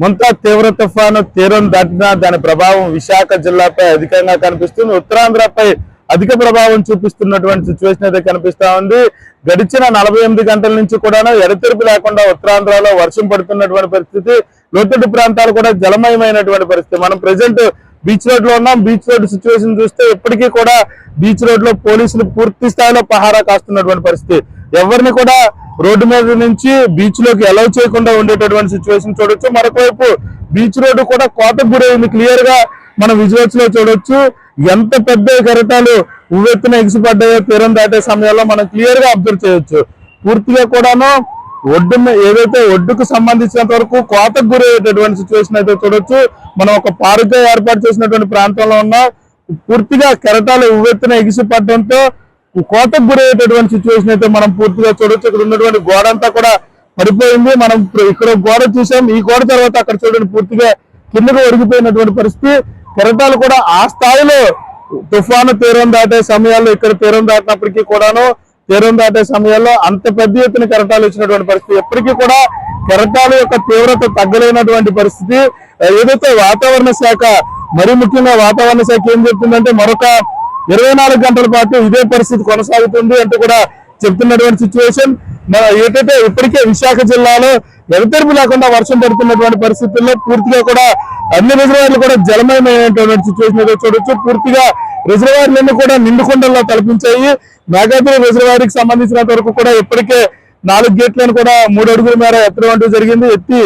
ముంతా తీవ్ర తుఫాను తీరం దాటినా దాని ప్రభావం విశాఖ జిల్లాపై అధికంగా కనిపిస్తుంది. ఉత్తరాంధ్రపై అధిక ప్రభావం చూపిస్తున్నటువంటి సిచ్యువేషన్ అయితే కనిపిస్తా ఉంది. గడిచిన నలభై ఎనిమిది గంటల నుంచి కూడా ఎడతెరిపి లేకుండా ఉత్తరాంధ్రలో వర్షం పడుతున్నటువంటి పరిస్థితి లోతట్టు ప్రాంతాలు కూడా జలమయమైనటువంటి పరిస్థితి. మనం ప్రజెంట్ బీచ్ రోడ్లో ఉన్నాం. బీచ్ రోడ్ సిచ్యువేషన్ చూస్తే ఇప్పటికీ కూడా బీచ్ రోడ్లో పోలీసులు పూర్తి స్థాయిలో పహారా కాస్తున్నటువంటి పరిస్థితి. ఎవరిని కూడా రోడ్డు మీద నుంచి బీచ్లోకి అలౌ చేయకుండా ఉండేటటువంటి సిచ్యువేషన్ చూడొచ్చు. మరొకవైపు బీచ్ రోడ్డు కూడా కోతకు గురైంది క్లియర్గా మనం విజువల్స్లో చూడొచ్చు. ఎంత పెద్ద కెరటాలు ఉవ్వెత్తున ఎగిసిపడ్డాయో తీరం దాటే సమయంలో మనం క్లియర్గా అబ్జర్వ్ చేయొచ్చు. పూర్తిగా కూడాను ఒడ్డు ఏదైతే ఒడ్డుకు సంబంధించినంత వరకు కోతకు గురయ్యేటటువంటి సిచ్యువేషన్ అయితే చూడొచ్చు. మనం ఒక పార్క్ ఏర్పాటు చేసినటువంటి ప్రాంతంలో ఉన్నాం పూర్తిగా కెరటాలు ఉవ్వెత్తున ఎగిసిపడడంతో కోటకు గురయ్యేటటువంటి సిచ్యువేషన్ అయితే మనం పూర్తిగా చూడొచ్చు. ఇక్కడ ఉన్నటువంటి గోడ అంతా కూడా పడిపోయింది. మనం ఇక్కడ గోడ చూసాం. ఈ గోడ తర్వాత అక్కడ చూడండి పూర్తిగా కిందకు ఒరిగిపోయినటువంటి పరిస్థితి. కెరటాలు కూడా ఆ స్థాయిలో తుఫాను తీరం దాటే సమయాల్లో ఇక్కడ తీరం దాటినప్పటికీ కూడాను తీరం దాటే సమయాల్లో అంత పెద్ద ఎత్తున కెరటాలు ఇచ్చినటువంటి పరిస్థితి. ఎప్పటికీ కూడా కెరటాల యొక్క తీవ్రత తగ్గలేనటువంటి పరిస్థితి. ఏదైతే వాతావరణ శాఖ మరీ ముఖ్యంగా వాతావరణ శాఖ ఏం చెప్తుందంటే మరొక ఇరవై నాలుగు గంటల పాటు ఇదే పరిస్థితి కొనసాగుతుంది అంటూ కూడా చెప్తున్నటువంటి సిచ్యువేషన్ మన ఇప్పటికే విశాఖ జిల్లాలో ఎడతెరుపు లేకుండా వర్షం పడుతున్నటువంటి పరిస్థితుల్లో పూర్తిగా కూడా అన్ని రిజర్వాయర్లు కూడా జలమయమైనటువంటి సిచ్యువేషన్ ఏదో చూడొచ్చు. పూర్తిగా రిజర్వాయర్లన్నీ కూడా నిండుకొండల్లో తలపించాయి. మేఘాద్రి రిజర్వాయర్కి సంబంధించినంత వరకు కూడా ఇప్పటికే నాలుగు గేట్లను కూడా మూడు అడుగుల మేర ఎత్తడం అంటూ జరిగింది. ఎత్తి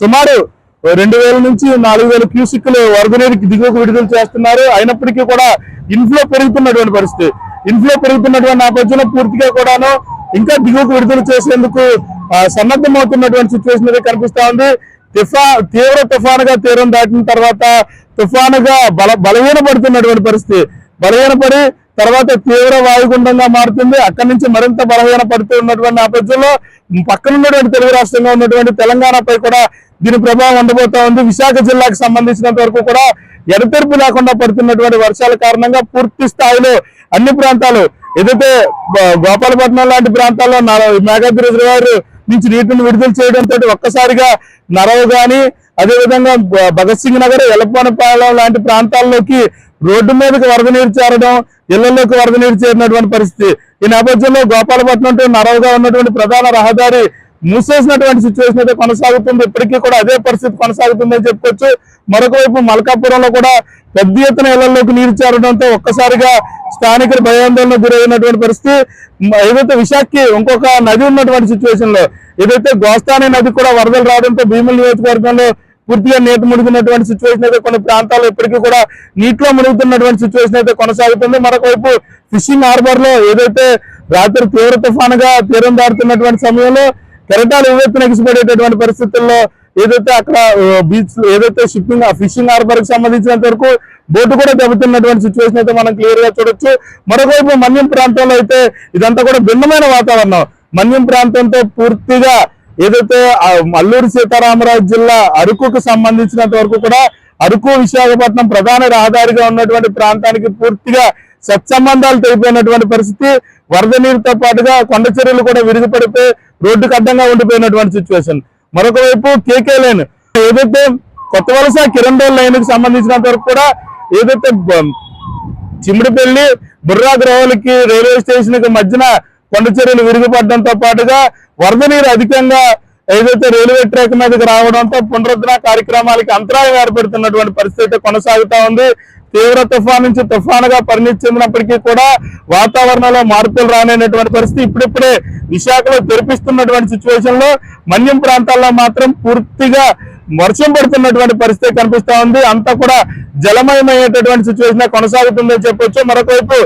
సుమారు రెండు వేల నుంచి నాలుగు వేల క్యూసిక్లు వరద నీరుకి దిగువకు విడుదల చేస్తున్నారు. అయినప్పటికీ కూడా ఇన్ఫ్లో పెరుగుతున్నటువంటి పరిస్థితి. ఇన్ఫ్లో పెరుగుతున్నటువంటి నేపథ్యంలో పూర్తిగా కూడాను ఇంకా దిగువకు విడుదల చేసేందుకు సన్నద్ధమవుతున్నటువంటి సిచ్యువేషన్ అయితే కనిపిస్తా ఉంది. తుఫా తీవ్ర తుఫానుగా తీరం దాటిన తర్వాత తుఫానుగా బల బలహీనపడుతున్నటువంటి పరిస్థితి. బలహీనపడి తర్వాత తీవ్ర వాయుగుండంగా మారుతుంది. అక్కడి నుంచి మరింత బలహీన పడుతూ ఉన్నటువంటి నేపథ్యంలో పక్కనున్నటువంటి తెలుగు రాష్ట్రంగా ఉన్నటువంటి తెలంగాణపై కూడా దీని ప్రభావం ఉండబోతా ఉంది. విశాఖ జిల్లాకు సంబంధించినంత వరకు కూడా ఎడతెరుపు లేకుండా పడుతున్నటువంటి వర్షాల కారణంగా పూర్తి స్థాయిలో అన్ని ప్రాంతాలు ఏదైతే గోపాలపట్నం లాంటి ప్రాంతాల్లో మేఘాద్రి రిజర్వాయర్ నుంచి నీటిని విడుదల చేయడంతో ఒక్కసారిగా నరవ గాని అదేవిధంగా భగత్ సింగ్ నగర్ ఎలపనపాలెం లాంటి ప్రాంతాల్లోకి రోడ్డు మీదకి వరద నీరు చేరడం ఇళ్ళలోకి వరద నీరు చేరినటువంటి పరిస్థితి. ఈ నేపథ్యంలో గోపాలపట్నం టు నరవగా ఉన్నటువంటి ప్రధాన రహదారి మూసేసినటువంటి సిచ్యువేషన్ అయితే కొనసాగుతుంది. ఇప్పటికీ కూడా అదే పరిస్థితి కొనసాగుతుందని చెప్పుకోవచ్చు. మరొక వైపు మల్కాపురంలో కూడా పెద్ద ఎత్తున ఇళ్ళలోకి నీరు చేరడంతో ఒక్కసారిగా స్థానికులు భయాందోళన గురైనటువంటి పరిస్థితి. ఏదైతే విశాఖకి ఇంకొక నది ఉన్నటువంటి సిచ్యువేషన్లో ఏదైతే గోస్తాని నది కూడా వరదలు రావడంతో భీముల నియోజకవర్గంలో పూర్తిగా నీట మునిగినటువంటి సిచ్యువేషన్ అయితే కొన్ని ప్రాంతాల్లో ఇప్పటికీ కూడా నీటిలో మునుగుతున్నటువంటి సిచ్యువేషన్ అయితే కొనసాగుతుంది. మరొక వైపు ఫిషింగ్ హార్బర్లో ఏదైతే రాత్రి తీవ్ర తుఫానుగా తీరం దాడుతున్నటువంటి సమయంలో కెరటాలు ఉవ్వెత్తున ఎగిసిపడేటటువంటి పరిస్థితుల్లో ఏదైతే అక్కడ బీచ్ ఏదైతే షిప్పింగ్ ఫిషింగ్ హార్బర్కి సంబంధించినంత వరకు బోటు కూడా దెబ్బతిన్నటువంటి సిచ్యువేషన్ అయితే మనం క్లియర్గా చూడొచ్చు. మరొకవైపు మన్యం ప్రాంతంలో అయితే ఇదంతా కూడా భిన్నమైన వాతావరణం. మన్యం ప్రాంతంతో పూర్తిగా ఏదైతే అల్లూరు సీతారామరాజు జిల్లా అరకుకు సంబంధించినంత వరకు కూడా అరకు విశాఖపట్నం ప్రధాన రహదారిగా ఉన్నటువంటి ప్రాంతానికి పూర్తిగా సత్సంబంధాలు తెగిపోయినటువంటి పరిస్థితి. వరద నీరుతో పాటుగా కొండ చర్యలు కూడా విరిగిపడిపోయి రోడ్డుకు అడ్డంగా ఉండిపోయినటువంటి సిచ్యువేషన్ మరొక వైపు కేకే లైన్ ఏదైతే కొత్త వలస కిరణ్ లైన్కి సంబంధించినంత వరకు కూడా ఏదైతే చిమ్మిడిపల్లి బుర్రా గ్రహాలకి రైల్వే స్టేషన్కి మధ్యన కొండ చర్యలు విరిగిపడడంతో పాటుగా వరద నీరు అధికంగా ఏదైతే రైల్వే ట్రాక్ మీదకి రావడంతో పునరుద్ధరణ కార్యక్రమాలకి అంతరాయం ఏర్పడుతున్నటువంటి పరిస్థితి కొనసాగుతా ఉంది. తీవ్ర తుఫాన్ నుంచి తుఫానుగా పరిణితి చెందినప్పటికీ కూడా వాతావరణంలో మార్పులు రానేటువంటి పరిస్థితి ఇప్పుడిప్పుడే విశాఖలో తెరిపిస్తున్నటువంటి సిచ్యువేషన్లో మన్యం ప్రాంతాల్లో మాత్రం పూర్తిగా వర్షం పడుతున్నటువంటి పరిస్థితి కనిపిస్తా ఉంది. అంతా కూడా జలమయమయ్యేటటువంటి సిచ్యువేషన్ కొనసాగుతుందని చెప్పొచ్చు. మరొకవైపు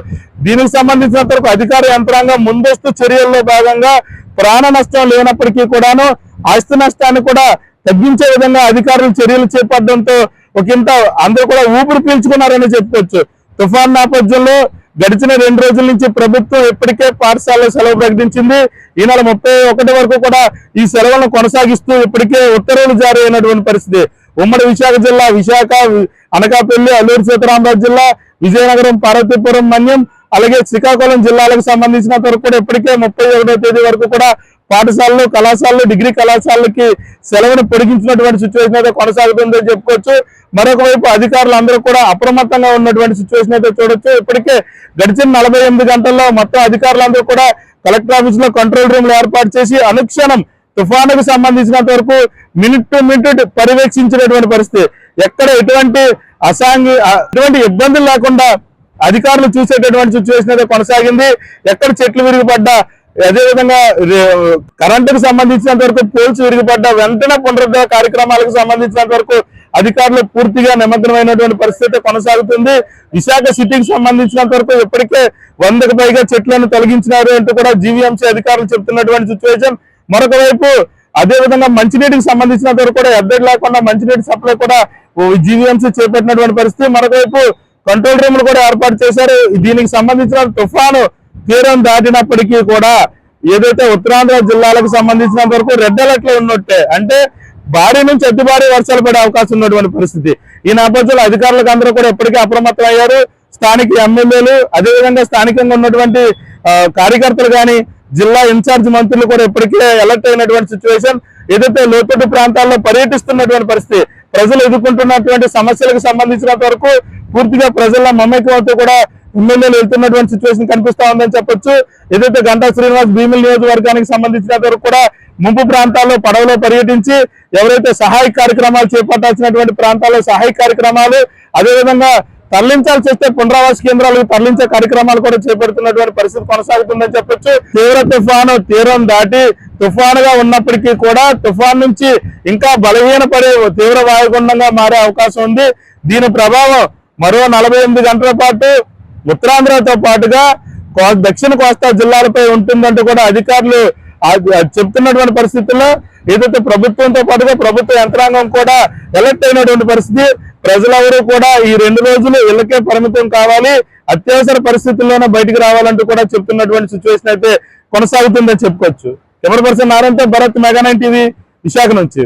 దీనికి సంబంధించినంత వరకు అధికార యంత్రాంగం ముందస్తు చర్యల్లో భాగంగా ప్రాణ నష్టం లేనప్పటికీ కూడాను ఆస్తి నష్టాన్ని కూడా తగ్గించే విధంగా అధికారులు చర్యలు చేపట్టడంతో ఒకంత అందరూ కూడా ఊపిరి పీల్చుకున్నారని చెప్పుకోవచ్చు. తుఫాన్ నేపథ్యంలో గడిచిన రెండు రోజుల నుంచి ప్రభుత్వం ఇప్పటికే పాఠశాలలో సెలవు ప్రకటించింది. ఈ నెల ముప్పై ఒకటి వరకు కూడా ఈ సెలవులను కొనసాగిస్తూ ఇప్పటికే ఉత్తర్వులు జారీ అయినటువంటి పరిస్థితి. ఉమ్మడి విశాఖ జిల్లా విశాఖ అనకాపల్లి అల్లూరు సీతారామరాజు జిల్లా విజయనగరం పార్వతీపురం మన్యం అలాగే శ్రీకాకుళం జిల్లాలకు సంబంధించినంత వరకు కూడా ఇప్పటికే ముప్పై తేదీ వరకు కూడా పాఠశాలలు కళాశాలలు డిగ్రీ కళాశాలలకి సెలవును పొడిగించినటువంటి సిచ్యువేషన్ అయితే కొనసాగుతుందని చెప్పుకోవచ్చు. మరొక వైపు అధికారులు అందరూ కూడా అప్రమత్తంగా ఉన్నటువంటి సిచ్యువేషన్ అయితే చూడొచ్చు. ఇప్పటికే గడిచిన నలభై ఎనిమిది గంటల్లో మొత్తం అధికారులందరూ కూడా కలెక్టర్ ఆఫీస్లో కంట్రోల్ రూమ్ ఏర్పాటు చేసి అనుక్షణం తుఫానుకు సంబంధించినంత వరకు మినిట్ టు మినిట్ పర్యవేక్షించినటువంటి పరిస్థితి. ఎక్కడ ఎటువంటి అసాంగి ఎటువంటి ఇబ్బందులు లేకుండా అధికారులు చూసేటటువంటి సిచ్యువేషన్ అయితే కొనసాగింది. ఎక్కడ చెట్లు విరిగిపడ్డా అదేవిధంగా రే- కరెంటుకు సంబంధించినంత వరకు పోల్స్ విరిగిపడ్డ వెంటనే పునరుద్ధరణ కార్యక్రమాలకు సంబంధించినంత వరకు అధికారులు పూర్తిగా నిమగ్నమైనటువంటి పరిస్థితి కొనసాగుతుంది. విశాఖ సిటీకి సంబంధించినంత వరకు ఇప్పటికే వందకు పైగా చెట్లను తొలగించినారు అంటూ కూడా జీవీఎంసీ అధికారులు చెప్తున్నటువంటి సిచ్యువేషన్ మరొక వైపు అదే విధంగా మంచినీటికి సంబంధించినంత వరకు కూడా ఎద్దడి లేకుండా మంచినీటి సప్లై కూడా జీవీఎంసీ చేపట్టినటువంటి పరిస్థితి. మరొక వైపు కంట్రోల్ రూమ్లు కూడా ఏర్పాటు చేశారు. దీనికి సంబంధించిన తుఫాను తీరం దాటినప్పటికీ కూడా ఏదైతే ఉత్తరాంధ్ర జిల్లాలకు సంబంధించినంత వరకు రెడ్ అలర్ట్లో ఉన్నట్టే. అంటే భారీ నుంచి అతి భారీ వర్షాలు పడే అవకాశం ఉన్నటువంటి పరిస్థితి. ఈ నేపథ్యంలో అధికారులకు అందరూ కూడా ఎప్పటికీ అప్రమత్తం అయ్యారు. స్థానిక ఎమ్మెల్యేలు అదేవిధంగా స్థానికంగా ఉన్నటువంటి కార్యకర్తలు కానీ జిల్లా ఇన్ఛార్జ్ మంత్రులు కూడా ఇప్పటికే అలర్ట్ అయినటువంటి సిచ్యువేషన్. ఏదైతే లోతట్టు ప్రాంతాల్లో పర్యటిస్తున్నటువంటి పరిస్థితి ప్రజలు ఎదుర్కొంటున్నటువంటి సమస్యలకు సంబంధించినంత వరకు పూర్తిగా ప్రజల మమేకమవుతూ కూడా ఎమ్మెల్యేలు వెళ్తున్నటువంటి సిచ్యువేషన్ కనిపిస్తా ఉందని చెప్పొచ్చు. ఏదైతే గంటా శ్రీనివాస్ భీమిలి నియోజకవర్గానికి సంబంధించిన వరకు కూడా ముంపు ప్రాంతాల్లో పడవలో పర్యటించి ఎవరైతే సహాయ కార్యక్రమాలు చేపట్టాల్సినటువంటి ప్రాంతాల్లో సహాయ కార్యక్రమాలు అదేవిధంగా తరలించాల్సి వస్తే పునరావాస కేంద్రాలకు తరలించే కార్యక్రమాలు కూడా చేపడుతున్నటువంటి పరిస్థితి కొనసాగుతుందని చెప్పొచ్చు. తీవ్ర తుఫాను తీరం దాటి తుఫానుగా ఉన్నప్పటికీ కూడా తుఫాన్ నుంచి ఇంకా బలహీనపడే తీవ్ర వాయుగుండంగా మారే అవకాశం ఉంది. దీని ప్రభావం మరో నలభై ఎనిమిది గంటల పాటు ఉత్తరాంధ్రతో పాటుగా కో- దక్షిణ కోస్తా జిల్లాలపై ఉంటుందంటూ కూడా అధికారులు చెప్తున్నటువంటి పరిస్థితుల్లో ఏదైతే ప్రభుత్వంతో పాటుగా ప్రభుత్వ యంత్రాంగం కూడా ఎలర్ట్ అయినటువంటి పరిస్థితి ప్రజలెవరూ కూడా ఈ రెండు రోజులు ఇళ్ళకే పరిమితం కావాలి అత్యవసర పరిస్థితుల్లోనే బయటికి రావాలంటూ కూడా చెప్తున్నటువంటి సిచ్యువేషన్ అయితే కొనసాగుతుందని చెప్పుకోవచ్చు. Camera person నారాయణతో Bharat mega nine TV Visakha నుంచి.